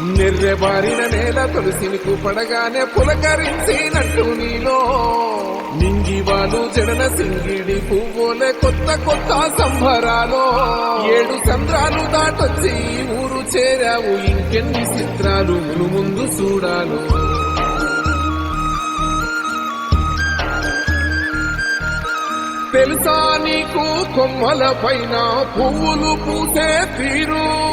నిర్రెబారిన నేల తులసినికు పడగానే పులకరించినట్టు నీలో. నింగివాలు జడన సింగిడి పువ్వులే కొత్త కొత్త సంబరాలు. ఏడు చంద్రాలు దాటొచ్చి ఊరు చేరావు ఇంకెన్ని చిత్రాలు మును ముందు చూడాలు. తెలుసా నీకు కొమ్మల పైన పువ్వులు పూసే తీరు?